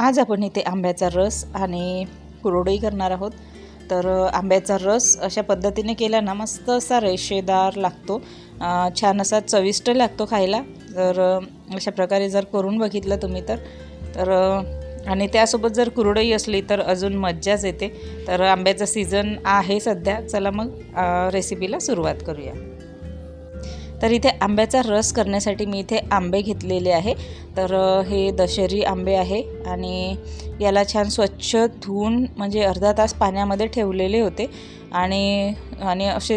आज आपण इथे आंब्याचा रस आणि कुरडई करणार आहोत. तर आंब्याचा रस अशा पद्धतीने केला ना मस्त असा रेशेदार लागतो. छान असा चविष्ट लागतो खायला. तर अशा प्रकारे जर करून बघितलं तुम्ही तर. तर आणि त्यासोबत जर कुरडई असली तर अजून मज्जाच येते. तर आंब्याचा सीझन आहे सध्या. चला मग रेसिपीला सुरुवात करूया. तर इथे आंब्याचा रस करण्यासाठी मी इथे आंबे घेतलेले आहे. तर हे दशेरी आंबे आहे आणि याला छान स्वच्छ धुवून म्हणजे अर्धा तास पाण्यामध्ये ठेवलेले होते. आणि आणि असे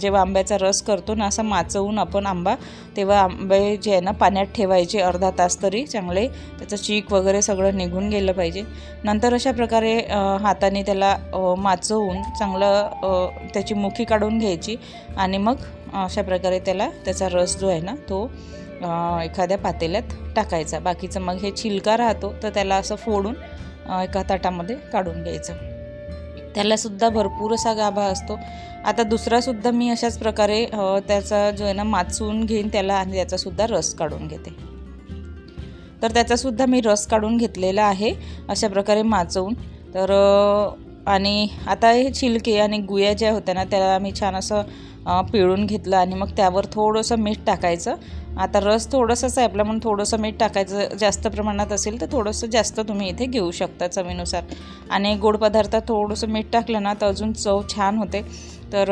जेव्हा आंब्याचा रस करतो ना असा माचवून आपण आंबा तेव्हा आंबे जे आहे ना पाण्यात ठेवायचे अर्धा तास तरी चांगले. त्याचं चीक वगैरे सगळं निघून गेलं पाहिजे. नंतर अशा प्रकारे हाताने त्याला माचवून चांगलं त्याची मुखी काढून घ्यायची. आणि मग अशा प्रकारे त्याला त्याचा रस जो आहे ना तो एखाद्या पातेल्यात टाकायचा. बाकीचं मग हे छिलका राहतो तर त्याला असं फोडून एका ताटामध्ये काढून घ्यायचं. त्यालासुद्धा भरपूर असा गाभा असतो. आता दुसरासुद्धा मी अशाच प्रकारे त्याचा जो आहे ना माचून घेईन त्याला आणि त्याचासुद्धा रस काढून घेते. तर त्याचासुद्धा मी रस काढून घेतलेला आहे अशा प्रकारे माचवून तर आणि आता हे छिलके आणि गुया ज्या होत्या ना त्याला मी छान असं पिळून घेतलं आणि मग त्यावर थोडंसं मीठ टाकायचं. आता रस थोडंसंच आहे आपला म्हणून थोडंसं मीठ टाकायचं जास्त प्रमाणात असेल तर थोडंसं जास्त तुम्ही इथे घेऊ शकता चवीनुसार. आणि गोड पदार्थात थोडंसं मीठ टाकलं ना तर अजून चव छान होते. तर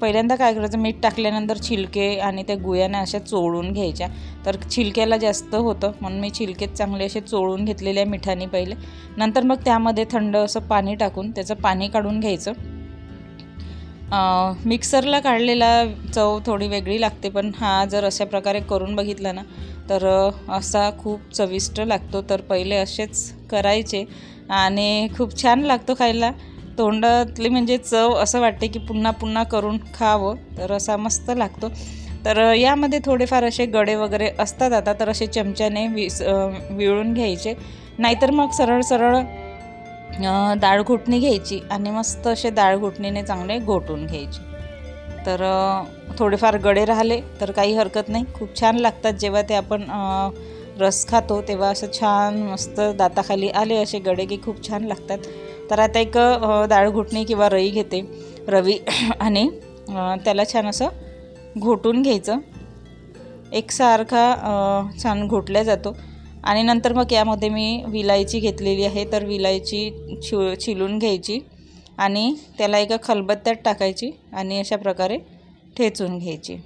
पहिल्यांदा काय करायचं मीठ टाकल्यानंतर छिलके आणि त्या गुयाने अशा चोळून घ्यायच्या. तर छिलक्याला जास्त होतं म्हणून मी छिलकेत चांगले असे चोळून घेतलेले आहे मिठाने पहिले. नंतर मग त्यामध्ये थंड असं पाणी टाकून त्याचं पाणी काढून घ्यायचं. मिक्सरला काढलेला चव थोडी वेगळी लागते पण हा जर अशा प्रकारे करून बघितला ना तर असा खूप चविष्ट लागतो. तर पहिले असेच करायचे आणि खूप छान लागतो खायला. तोंडातली म्हणजे चव असं वाटते की पुन्हा पुन्हा करून खावं तर असा मस्त लागतो. तर यामध्ये थोडेफार असे गडे वगैरे असतात आता तर असे चमच्याने विस विळून घ्यायचे. नाहीतर मग सरळ सरळ डाळ घोटणी घ्यायची आणि मस्त असे डाळ घोटणीने चांगले घोटून घ्यायचे. तर थोडेफार गडे राहिले तर काही हरकत नाही. खूप छान लागतात जेव्हा ते आपण रस खातो तेव्हा असं छान मस्त दाताखाली आले असे गडे की खूप छान लागतात. तर आता एक डाळ घोटणी किंवा रई घेते रवी आणि त्याला छान असं घोटून घ्यायचं. एकसारखा छान घोटल्या जातो. आणि नंतर मग यामध्ये मी विलायची घेतलेली आहे तर विलायची छि छिलून घ्यायची आणि त्याला एका खलबत्त्यात टाकायची आणि अशा प्रकारे ठेचून घ्यायची.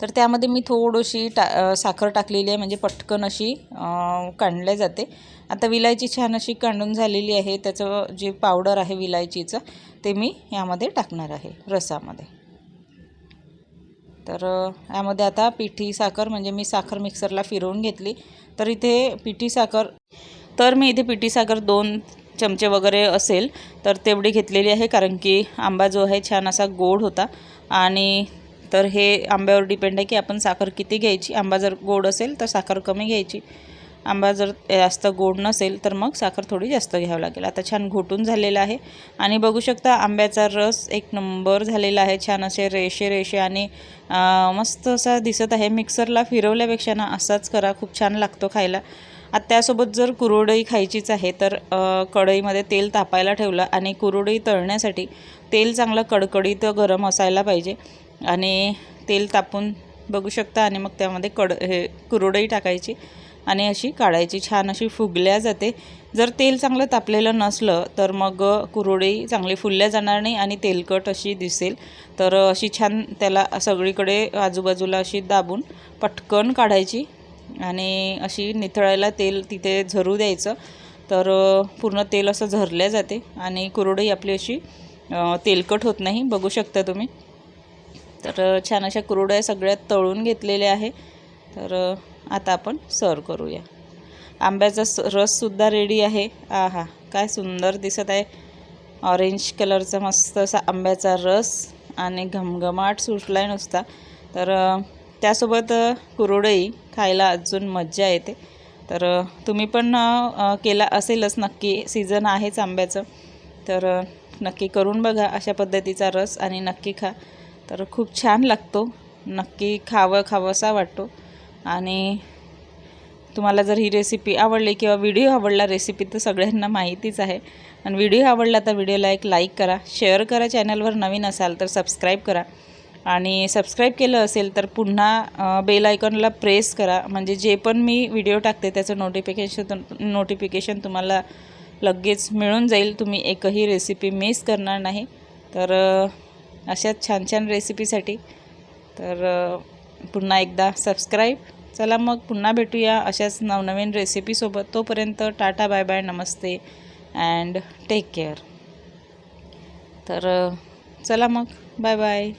तर त्यामध्ये मी थोडीशी टा साखर टाकलेली आहे म्हणजे पटकन अशी अ, काढल्या जाते. आता विलायची छान अशी काढून झालेली आहे त्याचं जे पावडर आहे विलायचीचं ते मी यामध्ये टाकणार आहे रसामध्ये. तर यामध्ये आता पिठी साखर म्हणजे मी साखर मिक्सरला फिरवून घेतली. तर इथे पिठी साखर तर मी इथे पिठी साखर दोन चमचे वगैरे असेल तर तेवढी घेतलेली आहे कारण की आंबा जो आहे छान असा गोड होता. आणि तर हे आंब्यावर डिपेंड आहे की आपण साखर किती घ्यायची. आंबा जर गोड असेल तर साखर कमी घ्यायची. आंबा जर जास्त गोड नसेल तर मग साखर थोडी जास्त घ्यावं लागेल. आता छान घोटून झालेला आहे. आणि बघू शकता आंब्याचा रस एक नंबर झालेला आहे. छान असे रेषे रेषे आणि मस्त असा दिसत आहे. मिक्सरला फिरवल्यापेक्षा ना असाच करा. खूप छान लागतो खायला. आता त्यासोबत जर कुरडई खायचीच आहे तर कढईमध्ये तेल तापायला ठेवलं आणि कुरडई तळण्यासाठी तेल चांगलं कडकडीत गरम असायला पाहिजे. आणि तेल तापून बघू शकता आणि मग त्यामध्ये कड हे कुरडई टाकायची. आणि अशी काढायची छान अशी फुगल्या जाते. जर तेल चांगलं तापलेलं नसलं तर मग कुरडई चांगली फुलल्या जाणार नाही आणि तेलकट अशी दिसेल. तर अशी छान त्याला सगळीकडे आजूबाजूला अशी दाबून पटकन काढायची आणि अशी निथळायला तेल तिथे झरू द्यायचं. तर पूर्ण तेल असं झरल्या जाते आणि कुरडई आपली अशी तेलकट होत नाही. बघू शकता तुम्ही. तर छान अशा कुरड्या सगळ्यात तळून घेतलेल्या आहे. तर आता आपण सर्व करूया. आंब्याचा स रससुद्धा रेडी आहे. आहा काय सुंदर दिसत आहे. ऑरेंज कलरचा मस्त असा आंब्याचा रस आणि घमघमाट सुटला आहे नुसता. तर त्यासोबत कुरडई खायला अजून मज्जा येते. तर तुम्ही पण केला असेलच. नक्की सीझन आहेच आंब्याचं. तर नक्की करून बघा अशा पद्धतीचा रस आणि नक्की खा. तर खूप छान लागतो. नक्की खावं खावंसा वाटतो. आणि तुम्हाला जर ही रेसिपी आवडली किंवा व्हिडिओ आवडला रेसिपी तर सगळ्यांना माहितीच आहे. आणि व्हिडिओ आवडला तर व्हिडिओला एक लाईक करा शेअर करा चॅनलवर नवीन असाल तर सबस्क्राईब करा. आणि सबस्क्राईब केलं असेल तर पुन्हा बेल आयकॉनला प्रेस करा. म्हणजे जे पण मी व्हिडिओ टाकते त्याचं नोटिफिकेशन नोटिफिकेशन तुम्हाला लगेच मिळून जाईल. तुम्ही एकही रेसिपी मिस करणार नाही. तर अशाच छान छान रेसिपीसाठी तर पुन्हा एकदा सबस्क्राईब चला मग पुन्हा भेटूया अशाच नवनवीन रेसिपीसोबत तोपर्यंत टाटा बाय बाय नमस्ते अँड टेक केअर तर चला मग. Bye bye